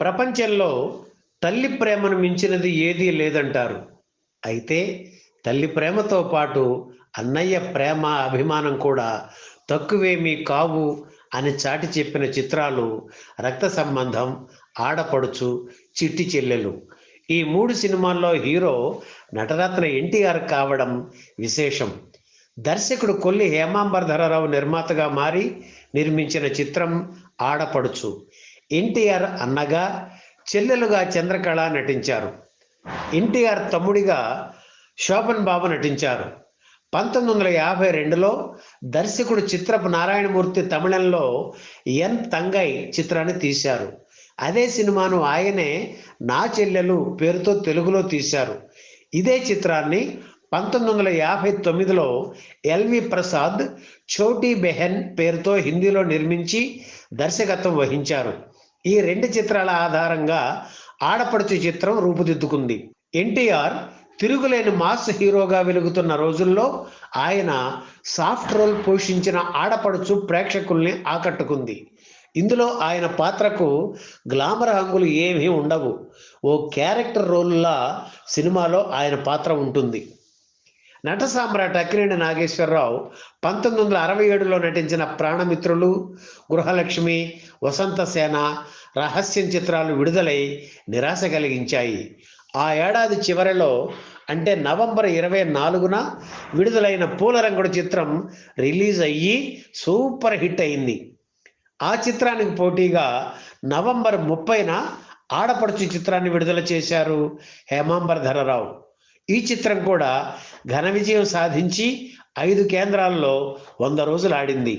ప్రపంచంలో తల్లి ప్రేమను మించినది ఏదీ లేదంటారు. అయితే తల్లి ప్రేమతో పాటు అన్నయ్య ప్రేమ అభిమానం కూడా తక్కువేమీ కావు అని చాటి చెప్పిన చిత్రాలు రక్త సంబంధం ఆడపడుచు చిట్టి చెల్లెలు. ఈ మూడు సినిమాల్లో హీరో నటరత్న ఎన్టీఆర్ కావడం విశేషం. దర్శకుడు కొల్లి హేమాంబర్ధరరావు నిర్మాతగా మారి నిర్మించిన చిత్రం ఆడపడుచు. ఎన్టీఆర్ అన్నగా చెల్లెలుగా చంద్రకళ నటించారు. ఎన్టీఆర్ తమ్ముడిగా శోభన్ బాబు నటించారు. పంతొమ్మిది వందల యాభై రెండులో దర్శకుడు చిత్రపు నారాయణమూర్తి తమిళంలో ఎన్ తంగై చిత్రాన్ని తీశారు. అదే సినిమాను ఆయనే నా చెల్లెలు పేరుతో తెలుగులో తీశారు. ఇదే చిత్రాన్ని పంతొమ్మిది వందల యాభై తొమ్మిదిలో ఎల్వి ప్రసాద్ చోటీ బెహెన్ పేరుతో హిందీలో నిర్మించి దర్శకత్వం వహించారు. ఈ రెండు చిత్రాల ఆధారంగా ఆడపడుచు చిత్రం రూపుదిద్దుకుంది. ఎన్టీఆర్ తిరుగులేని మాస్ హీరోగా వెలుగుతున్న రోజుల్లో ఆయన సాఫ్ట్ రోల్ పోషించిన ఆడపడుచు ప్రేక్షకుల్ని ఆకట్టుకుంది. ఇందులో ఆయన పాత్రకు గ్లామర్ హంగులు ఏమీ ఉండవు. ఓ క్యారెక్టర్ రోల్లా సినిమాలో ఆయన పాత్ర ఉంటుంది. నట సామ్రాట్ అక్కినేని నాగేశ్వరరావు పంతొమ్మిది వందల అరవై ఏడులో నటించిన ప్రాణమిత్రులు గృహలక్ష్మి వసంత సేన రహస్యం చిత్రాలు విడుదలై నిరాశ కలిగించాయి. ఆ ఏడాది చివరిలో అంటే నవంబర్ ఇరవై నాలుగున విడుదలైన పూలరంగుడు చిత్రం రిలీజ్ అయ్యి సూపర్ హిట్ అయింది. ఆ చిత్రానికి పోటీగా నవంబర్ ముప్పైన ఆడపడుచు చిత్రాన్ని విడుదల చేశారు హేమాంబర్ ధరరావు ఈ చిత్రం కూడా ఘన విజయం సాధించి ఐదు కేంద్రాల్లో వంద రోజులు ఆడింది.